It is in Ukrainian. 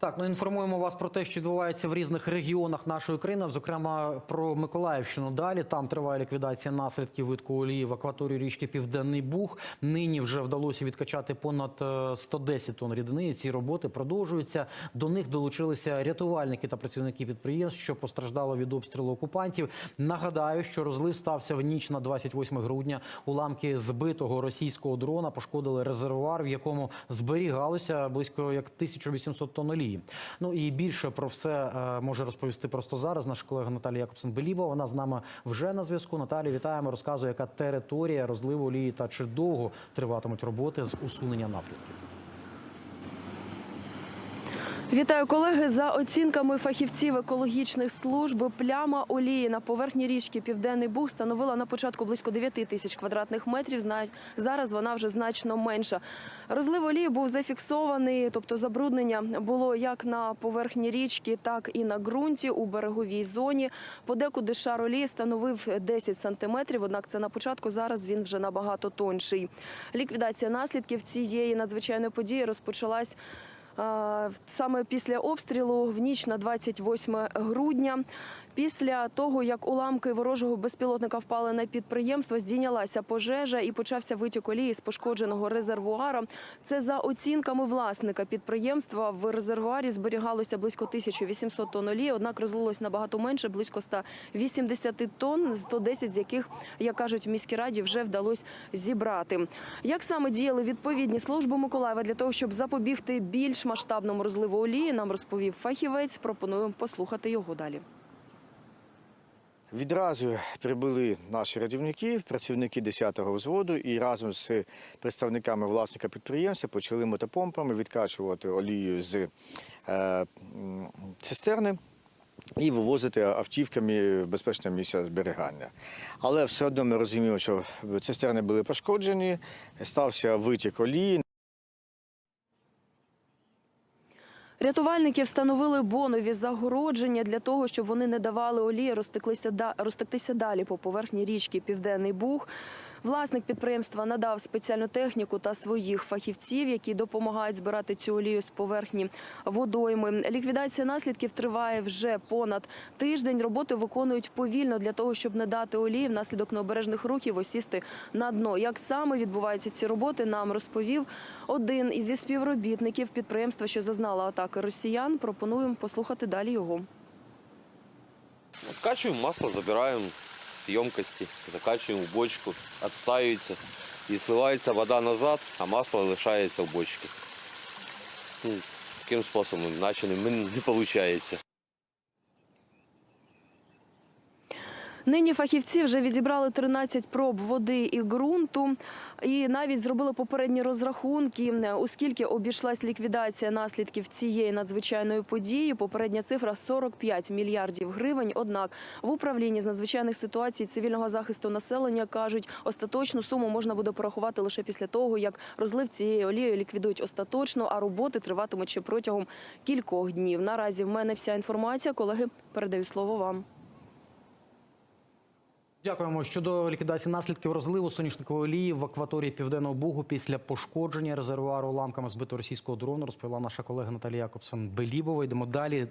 Так, ну інформуємо вас про те, що відбувається в різних регіонах нашої країни, зокрема про Миколаївщину. Далі там триває ліквідація наслідків видку олії в акваторії річки Південний Буг. Нині вже вдалося відкачати понад е, 110 тонн рідини. Ці роботи продовжуються. До них долучилися рятувальники та працівники підприємств, що постраждало від обстрілу окупантів. Нагадаю, що розлив стався в ніч на 28 грудня. Уламки збитого російського дрона пошкодили резервуар, в якому зберігалося близько як 1800 тонн олії. Ну і більше про все е, може розповісти просто зараз. Наш колега Наталія Якобсен Беліба. Вона з нами вже на зв'язку. Наталі, вітаємо. Розказує, яка територія розливу олії та чи довго триватимуть роботи з усунення наслідків. Вітаю колеги. За оцінками фахівців екологічних служб, пляма олії на поверхні річки Південний Буг становила на початку близько 9 тисяч квадратних метрів. Зараз вона вже значно менша. Розлив олії був зафіксований, тобто забруднення було як на поверхні річки, так і на ґрунті у береговій зоні. Подекуди шар олії становив 10 сантиметрів. Однак це на початку. Зараз він вже набагато тонший. Ліквідація наслідків цієї надзвичайної події розпочалась. Саме після обстрілу в ніч на 28 грудня, після того як уламки ворожого безпілотника впали на підприємство, здійнялася пожежа і почався витік олії з пошкодженого резервуара. Це за оцінками власника підприємства. В резервуарі зберігалося близько 1800 тонн олії, однак розлилось набагато менше, близько 180 тонн, 110 з яких, як кажуть в міській раді, вже вдалося зібрати. Як саме діяли відповідні служби Миколаєва для того, щоб запобігти більш масштабному розливу олії, нам розповів фахівець. Пропоную послухати його далі. Відразу прибули наші рятівники, працівники 10-го взводу, і разом з представниками власника підприємства почали мотопомпами відкачувати олію з е, цистерни і вивозити автівками в безпечне місце зберігання. Але все одно ми розуміємо, що цистерни були пошкоджені, стався витік олії. Рятувальники встановили бонові загородження для того, щоб вони не давали олії розтеклися розтектися далі по поверхні річки Південний Буг. Власник підприємства надав спеціальну техніку та своїх фахівців, які допомагають збирати цю олію з поверхні водойми. Ліквідація наслідків триває вже понад тиждень. Роботи виконують повільно для того, щоб не дати олії внаслідок необережних рухів осісти на дно. Як саме відбуваються ці роботи, нам розповів один із співробітників підприємства, що зазнало атаки росіян. Пропонуємо послухати далі його. Откачиваем масло, забираем с емкости, закачиваем в бочку, отстаивается и сливается вода назад, а масло лишається в бочці. Ну, таким способом начали не виходить. Нині фахівці вже відібрали 13 проб води і ґрунту, і навіть зробили попередні розрахунки, оскільки обійшлась ліквідація наслідків цієї надзвичайної події. Попередня цифра 45 мільярдів гривень. Однак в управлінні з надзвичайних ситуацій цивільного захисту населення кажуть, остаточну суму можна буде порахувати лише після того, як розлив цієї олії ліквідують остаточно, а роботи триватимуть ще протягом кількох днів. Наразі в мене вся інформація. Колеги, передаю слово вам. Дякуємо щодо ліквідації наслідків розливу соняшникової олії в акваторії Південного Бугу після пошкодження резервуару уламками збитого російського дрону. Розповіла наша колега Наталія Якобсон Белібова. Йдемо далі.